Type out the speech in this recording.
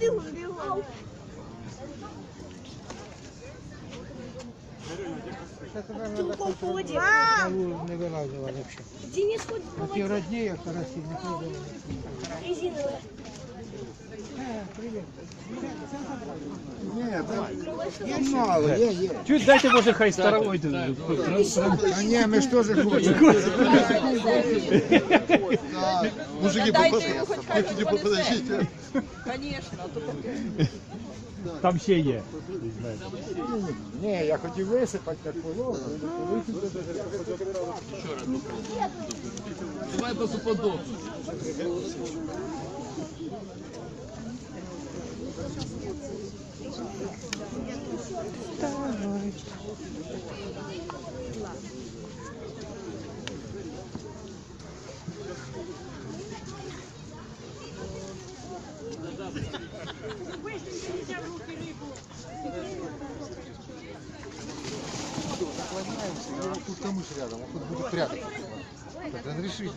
Бігом, бігом. Тюлком по воді. Не вилазила взагалі. Денис ходить по Ті воді. родні, як карасі, не ходили. Резинове. Ні, є мало, є, є. Чуть дайте, може, хай старовой. А ні, ми ж теж хочемо. Мужики, подождите. подождите. Там ще є. Ні, я хотів висипати так було. Давай просто подобно. Тут камыш рядом, а тут будет прятаться. Так разрешите.